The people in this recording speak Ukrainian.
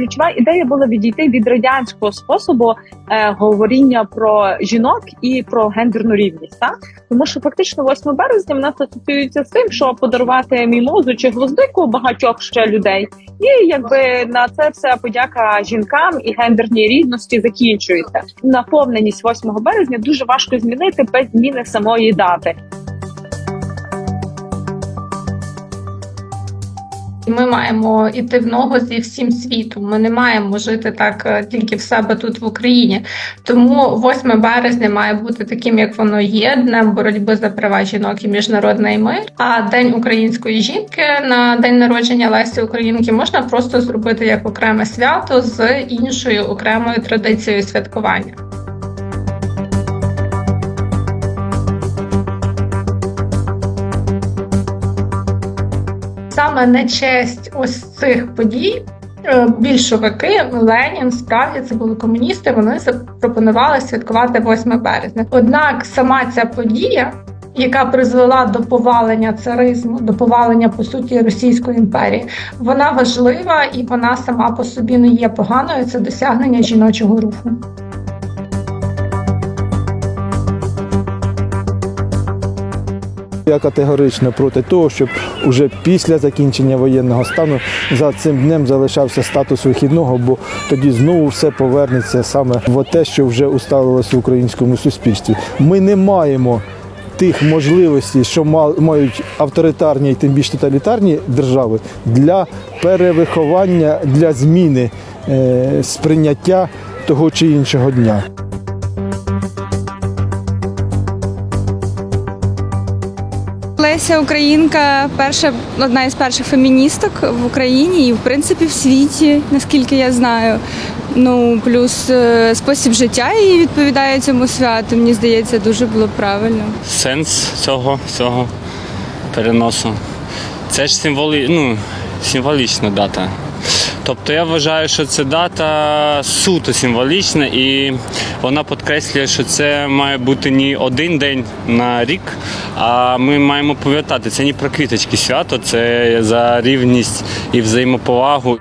ключова ідея була відійти від радянського способу е, говоріння про жінок і про гендерну рівність. Так? Тому що фактично 8 березня в нас асоціюється з тим, що подарувати мімозу чи гвоздику багатьох ще людей, і якби на це все подяка жінкам і гендерній рівності закінчується. Наповненість 8 березня дуже важко змінити без зміни самої дати. Ми маємо іти в ногу зі всім світом. Ми не маємо жити так е, тільки в себе тут в Україні. Тому 8 березня має бути таким, як воно є, днем боротьби за права жінок і міжнародний мир. А день української жінки на день народження Лесі Українки можна просто зробити як окреме свято з іншою окремою традицією святкування. Саме на честь ось цих подій е, більшовики, Ленін, справді це були комуністи. Вони запропонували святкувати 8 березня. Однак сама ця подія, яка призвела до повалення царизму, до повалення по суті Російської імперії, вона важлива і вона сама по собі не є поганою. Це досягнення жіночого руху. Я категорично проти того, щоб уже після закінчення воєнного стану за цим днем залишався статус вихідного, бо тоді знову все повернеться саме в те, що вже усталилося в українському суспільстві. Ми не маємо тих можливостей, що ма- мають авторитарні і тим більш тоталітарні держави для перевиховання, для зміни е, сприйняття того чи іншого дня. Леся Українка перша одна із перших феміністок в Україні і в принципі в світі, наскільки я знаю. Ну плюс е, спосіб життя її відповідає цьому святу. Мені здається, дуже було правильно. сенс цього, цього переносу. Це ж символі, ну, символічна дата. Тобто я вважаю, що ця дата суто символічна і вона підкреслює, що це має бути не один день на рік, а ми маємо пам'ятати, це не про квіточки свято, це за рівність і взаємоповагу.